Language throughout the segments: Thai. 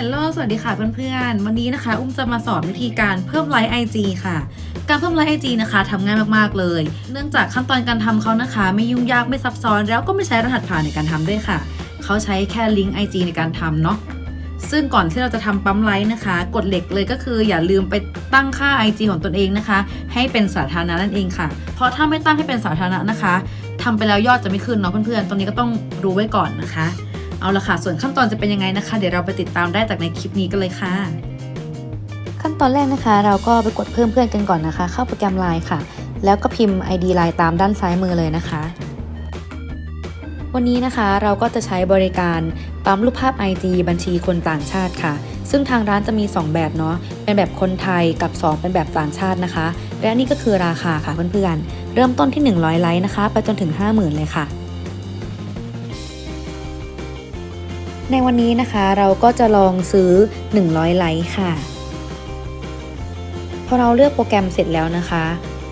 ฮลโลสวัสดีค่ะเพื่อนๆ วันนี้นะคะ อุ้มจะมาสอนวิธีการเพิ่มไลค์ IG ค่ะ การเพิ่มไลค์ IG นะคะทำง่ายมากๆเลย เนื่องจากขั้นตอนการทำเขานะคะ ไม่ยุ่งยากไม่ซับซ้อน แล้วก็ไม่ใช้รหัสผ่านในการทำด้วยค่ะ เขาใช้แค่ลิงก์ IG ในการทำเนาะ ซึ่งก่อนที่เราจะทำปั๊มไลค์นะคะกฎเหล็กเลยก็คืออย่าลืมไปตั้งค่า IG ของตนเองนะคะ ให้เป็นสาธารณะนั่นเองค่ะ เพราะถ้าไม่ตั้งให้เป็นสาธารณะนะคะทำไปแล้วยอดจะไม่ขึ้นเนาะเพื่อนๆ ตรงนี้ก็ต้องรู้ไว้ก่อนนะคะ เอาละค่ะ ส่วนขั้นตอนจะเป็นยังไงนะคะ เดี๋ยวเราไปติดตามได้จากในคลิปนี้กันเลยค่ะ ขั้นตอนแรกนะคะ เราก็ไปกดเพิ่มเพื่อนกันก่อนนะคะ เข้าโปรแกรม Line ค่ะ แล้วก็พิมพ์ ID Line ตามด้านซ้ายมือเลยนะคะ วันนี้นะคะเราก็จะใช้บริการปั๊มรูปภาพ IG บัญชีคนต่างชาติค่ะ ซึ่งทางร้านจะมี 2 แบบเนาะ เป็นแบบคนไทยกับ 2 เป็นแบบต่างชาตินะคะ และนี่ก็คือราคาค่ะเพื่อนๆ เริ่มต้นที่ 100 ไลค์นะคะ ไปจนถึง 50,000 เลยค่ะ ในวันนี้นะคะเราก็จะลองซื้อ 100 ไลค์ค่ะ พอเราเลือกโปรแกรมเสร็จแล้วนะคะ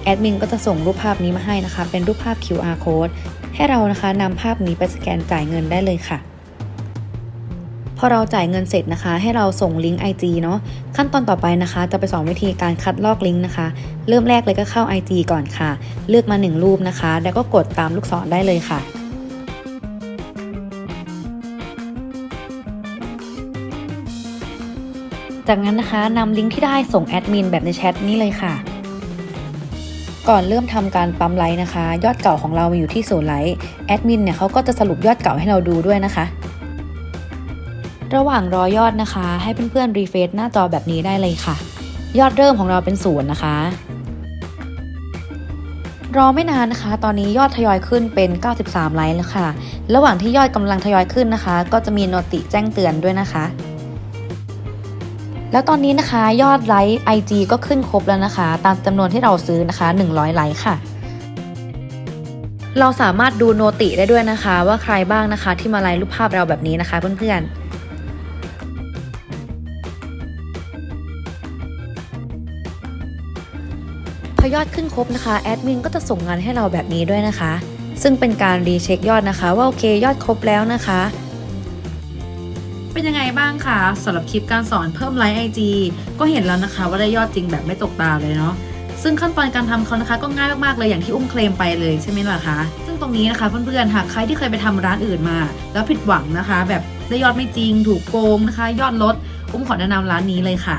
แอดมินก็จะส่งรูปภาพนี้มาให้นะคะ เป็นรูปภาพ QR code ให้เรานะคะนำภาพนี้ไปสแกนจ่ายเงินได้เลยค่ะ พอเราจ่ายเงินเสร็จนะคะ ให้เราส่งลิงก์ IG เนาะขั้นตอนต่อไปนะคะ จะไปสอนวิธีการคัดลอกลิงก์นะคะ เริ่มแรกเลยก็เข้า IG ก่อนค่ะ เลือกมา 1 รูปนะคะ แล้วก็กดตามลูกศรได้เลยค่ะ จากนั้นนะคะนำลิงก์ที่ได้ส่งแอดมินแบบในแชทนี้เลยค่ะ ก่อนเริ่มทำการปั๊มไลค์นะคะ ยอดเก่าของเรามีอยู่ที่ศูนย์ไลค์แอดมินเนี่ยเขาก็จะสรุปยอดเก่าให้เราดูด้วยนะคะ ระหว่างรอยอดนะคะ ให้เพื่อนๆรีเฟซหน้าจอแบบนี้ได้เลยค่ะ ยอดเริ่มของเราเป็นศูนย์นะคะ รอไม่นานนะคะ ตอนนี้ยอดทยอยขึ้นเป็น 93 ไลค์แล้วค่ะ ระหว่างที่ยอดกำลังทยอยขึ้นนะคะ ก็จะมีโนติแจ้งเตือนด้วยนะคะ แล้วตอนนี้นะคะยอดไลค์ IG ก็ขึ้นครบแล้วนะคะ ตามจำนวนที่เราซื้อนะคะ 100 ไลค์ค่ะ เราสามารถดูโนติได้ด้วยนะคะ ว่าใครบ้างนะคะ ที่มาไลค์รูปภาพเราแบบนี้นะคะเพื่อนๆพอยอดขึ้นครบนะคะแอดมินก็จะส่งงานให้เราแบบนี้ด้วยนะคะ ซึ่งเป็นการรีเช็คยอดนะคะ ว่าโอเคยอดครบแล้วนะคะ เป็นยังไงบ้างคะสำหรับคลิปการสอนเพิ่มไลค์ไอจีก็เห็นแล้วนะคะ ว่าได้ยอดจริงแบบไม่ตกตาเลยเนาะซึ่งขั้นตอนการทำเขานะคะก็ง่ายมากๆเลยอย่างที่อุ้มเคลมไปเลยใช่ไหมล่ะคะ ซึ่งตรงนี้นะคะเพื่อนๆหากใครที่เคยไปทำร้านอื่นมา แล้วผิดหวังนะคะ แบบได้ยอดไม่จริงถูกโกงนะคะ ยอดลด อุ้มขอแนะนำร้านนี้เลยค่ะ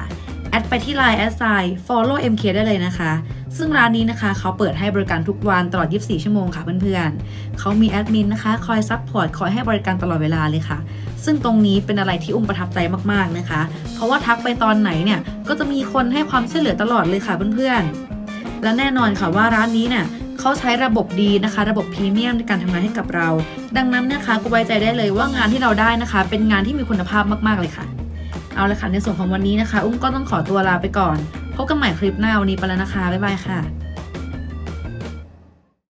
ดไปที่ Line แอดไซ follow mk ได้เลยนะคะ ซึ่งร้านนี้นะคะ เขาเปิดให้บริการทุกวันตลอด 24 ชั่วโมงค่ะเพื่อนๆ เขามีแอดมินนะคะ คอยซัพพอร์ต คอยให้บริการตลอดเวลาเลยค่ะ ซึ่งตรงนี้เป็นอะไรที่อุ้มประทับใจมากๆนะคะ เพราะว่าทักไปตอนไหนเนี่ย ก็จะมีคนให้ความช่วยเหลือตลอดเลยค่ะเพื่อนๆ และแน่นอนค่ะว่าร้านนี้เนี่ยเขาใช้ระบบดีนะคะ ระบบพรีเมียมในการทำงานให้กับเรา ดังนั้นนะคะก็ไว้ใจได้เลยว่างานที่เราได้นะคะ เป็นงานที่มีคุณภาพมากๆเลยค่ะ เอาละค่ะในส่วนของวันนี้นะคะ อุ้มก็ต้องขอตัวลาไปก่อน พบกันใหม่คลิปหน้าวันนี้ไปแล้วนะคะ บ๊ายบายค่ะ